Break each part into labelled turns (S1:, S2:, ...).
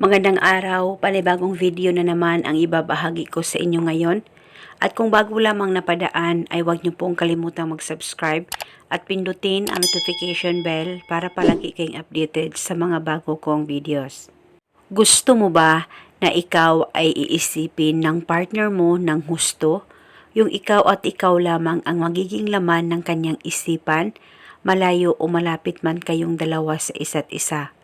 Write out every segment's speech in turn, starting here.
S1: Magandang araw, panibagong video na naman ang ibabahagi ko sa inyo ngayon. At kung bago lamang napadaan ay huwag niyo pong kalimutang mag-subscribe at pindutin ang notification bell para palagi kayong updated sa mga bago kong videos. Gusto mo ba na ikaw ay iisipin ng partner mo ng husto? Yung ikaw at ikaw lamang ang magiging laman ng kanyang isipan, malayo o malapit man kayong dalawa sa isa't isa.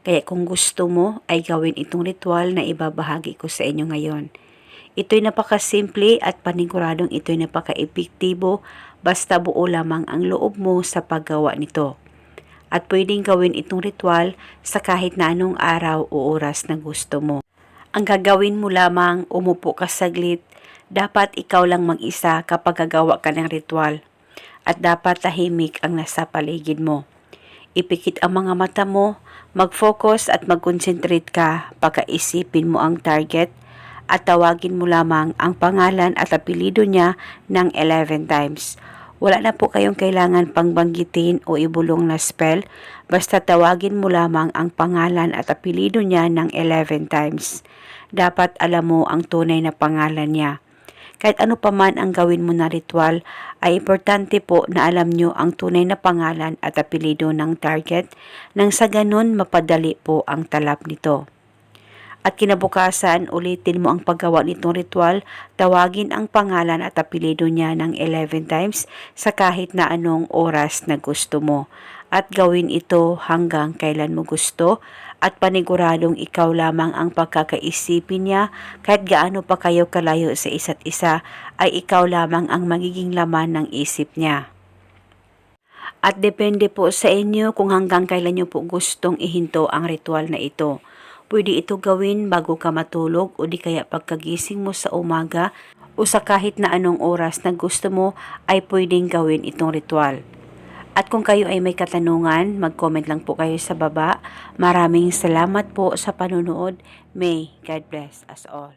S1: Kaya kung gusto mo ay gawin itong ritual na ibabahagi ko sa inyo ngayon. Ito'y napakasimple at paniguradong ito'y napaka-epektibo basta buo lamang ang loob mo sa paggawa nito. At pwedeng gawin itong ritual sa kahit na anong araw o oras na gusto mo. Ang gagawin mo lamang, umupo ka saglit, dapat ikaw lang mag-isa kapag gagawa ka ng ritual. At dapat tahimik ang nasa paligid mo. Ipikit ang mga mata mo, mag-focus at mag-concentrate ka pagkaisipin mo ang target at tawagin mo lamang ang pangalan at apelido niya ng 11 times. Wala na po kayong kailangan pangbanggitin o ibulong na spell, basta tawagin mo lamang ang pangalan at apelido niya ng 11 times. Dapat alam mo ang tunay na pangalan niya. Kahit ano pa man ang gawin mo na ritual, ay importante po na alam nyo ang tunay na pangalan at apelido ng target nang sa ganun mapadali po ang talap nito. At kinabukasan, ulitin mo ang paggawa nitong ritual, tawagin ang pangalan at apelido niya ng 11 times sa kahit na anong oras na gusto mo. At gawin ito hanggang kailan mo gusto at paniguradong ikaw lamang ang pagkakaisipin niya kahit gaano pa kayo kalayo sa isa't isa ay ikaw lamang ang magiging laman ng isip niya. At depende po sa inyo kung hanggang kailan nyo po gustong ihinto ang ritual na ito. Pwede ito gawin bago ka matulog o di kaya pagkagising mo sa umaga o sa kahit na anong oras na gusto mo ay pwedeng gawin itong ritual. At kung kayo ay may katanungan, mag-comment lang po kayo sa baba. Maraming salamat po sa panunood. May God bless us all.